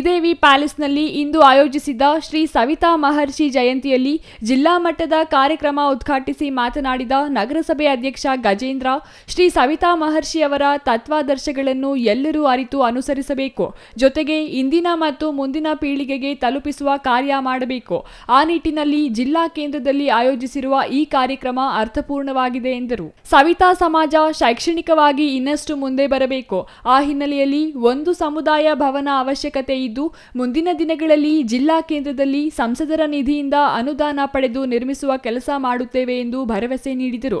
ಶ್ರೀದೇವಿ ಪ್ಯಾಲೇಸ್ನಲ್ಲಿ ಇಂದು ಆಯೋಜಿಸಿದ್ದ ಶ್ರೀ ಸವಿತಾ ಮಹರ್ಷಿ ಜಯಂತಿಯಲ್ಲಿ ಜಿಲ್ಲಾ ಮಟ್ಟದ ಕಾರ್ಯಕ್ರಮ ಉದ್ಘಾಟಿಸಿ ಮಾತನಾಡಿದ ನಗರಸಭೆ ಅಧ್ಯಕ್ಷ ಗಜೇಂದ್ರ, ಶ್ರೀ ಸವಿತಾ ಮಹರ್ಷಿಯವರ ತತ್ವಾದರ್ಶಗಳನ್ನು ಎಲ್ಲರೂ ಅರಿತು ಅನುಸರಿಸಬೇಕು, ಜೊತೆಗೆ ಇಂದಿನ ಮತ್ತು ಮುಂದಿನ ಪೀಳಿಗೆಗೆ ತಲುಪಿಸುವ ಕಾರ್ಯ ಮಾಡಬೇಕು. ಆ ನಿಟ್ಟಿನಲ್ಲಿ ಜಿಲ್ಲಾ ಕೇಂದ್ರದಲ್ಲಿ ಆಯೋಜಿಸಿರುವ ಈ ಕಾರ್ಯಕ್ರಮ ಅರ್ಥಪೂರ್ಣವಾಗಿದೆ ಎಂದರು. ಸವಿತಾ ಸಮಾಜ ಶೈಕ್ಷಣಿಕವಾಗಿ ಇನ್ನಷ್ಟು ಮುಂದೆ ಬರಬೇಕು. ಆ ಹಿನ್ನೆಲೆಯಲ್ಲಿ ಒಂದು ಸಮುದಾಯ ಭವನ ಅವಶ್ಯಕತೆ ಇದ್ದು, ಮುಂದಿನ ದಿನಗಳಲ್ಲಿ ಜಿಲ್ಲಾ ಕೇಂದ್ರದಲ್ಲಿ ಸಂಸದರ ನಿಧಿಯಿಂದ ಅನುದಾನ ಪಡೆದು ನಿರ್ಮಿಸುವ ಕೆಲಸ ಮಾಡುತ್ತೇವೆ ಎಂದು ಭರವಸೆ ನೀಡಿದರು.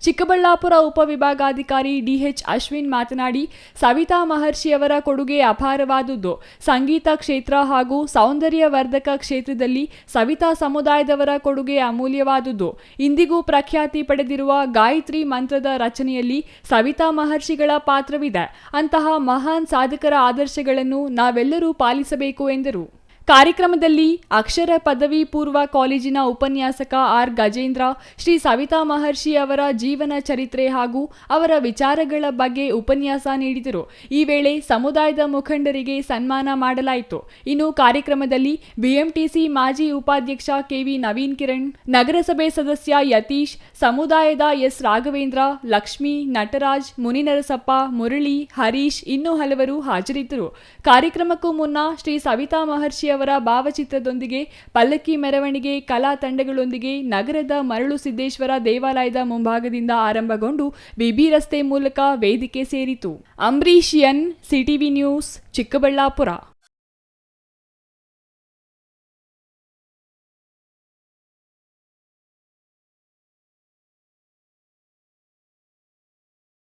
ಚಿಕ್ಕಬಳ್ಳಾಪುರ ಉಪವಿಭಾಗಾಧಿಕಾರಿ ಡಿಎಚ್ ಅಶ್ವಿನ್ ಮಾತನಾಡಿ, ಸವಿತಾ ಮಹರ್ಷಿಯವರ ಕೊಡುಗೆ ಅಪಾರವಾದುದು. ಸಂಗೀತ ಕ್ಷೇತ್ರ ಹಾಗೂ ಸೌಂದರ್ಯವರ್ಧಕ ಕ್ಷೇತ್ರದಲ್ಲಿ ಸವಿತಾ ಸಮುದಾಯದವರ ಕೊಡುಗೆ ಅಮೂಲ್ಯವಾದುದು. ಇಂದಿಗೂ ಪ್ರಖ್ಯಾತಿ ಪಡೆದಿರುವ ಗಾಯತ್ರಿ ಮಂತ್ರದ ರಚನೆಯಲ್ಲಿ ಸವಿತಾ ಮಹರ್ಷಿಗಳ ಪಾತ್ರವಿದೆ. ಅಂತಹ ಮಹಾನ್ ಸಾಧಕರ ಆದರ್ಶಗಳನ್ನು ನಾವೆಲ್ಲರೂ ಪಾಲಿಸಬೇಕು ಎಂದರು. ಕಾರ್ಯಕ್ರಮದಲ್ಲಿ ಅಕ್ಷರ ಪದವಿ ಪೂರ್ವ ಕಾಲೇಜಿನ ಉಪನ್ಯಾಸಕ ಆರ್ ಗಜೇಂದ್ರ, ಶ್ರೀ ಸವಿತಾ ಮಹರ್ಷಿ ಅವರ ಜೀವನ ಚರಿತ್ರೆ ಹಾಗೂ ಅವರ ವಿಚಾರಗಳ ಬಗ್ಗೆ ಉಪನ್ಯಾಸ ನೀಡಿದರು. ಈ ವೇಳೆ ಸಮುದಾಯದ ಮುಖಂಡರಿಗೆ ಸನ್ಮಾನ ಮಾಡಲಾಯಿತು. ಇನ್ನು ಕಾರ್ಯಕ್ರಮದಲ್ಲಿ ಬಿಎಂಟಿಸಿ ಮಾಜಿ ಉಪಾಧ್ಯಕ್ಷ ಕೆವಿ ನವೀನ್ ಕಿರಣ್, ನಗರಸಭೆ ಸದಸ್ಯ ಯತೀಶ್, ಸಮುದಾಯದ ಎಸ್ ರಾಘವೇಂದ್ರ, ಲಕ್ಷ್ಮಿ, ನಟರಾಜ್, ಮುನಿನರಸಪ್ಪ, ಮುರಳಿ, ಹರೀಶ್ ಇನ್ನೂ ಹಲವರು ಹಾಜರಿದ್ದರು. ಕಾರ್ಯಕ್ರಮಕ್ಕೂ ಮುನ್ನ ಶ್ರೀ ಸವಿತಾ ಮಹರ್ಷಿ ಅವರ ಭಾವಚಿತ್ರದೊಂದಿಗೆ, ಪಲ್ಲಕ್ಕಿ ಮೆರವಣಿಗೆ, ಕಲಾ ತಂಡಗಳೊಂದಿಗೆ ನಗರದ ಮರಳು ಸಿದ್ದೇಶ್ವರ ದೇವಾಲಯದ ಮುಂಭಾಗದಿಂದ ಆರಂಭಗೊಂಡು ಬಿಬಿ ರಸ್ತೆ ಮೂಲಕ ವೇದಿಕೆ ಸೇರಿತು. Ambareesh CTV news, Chikkaballapur.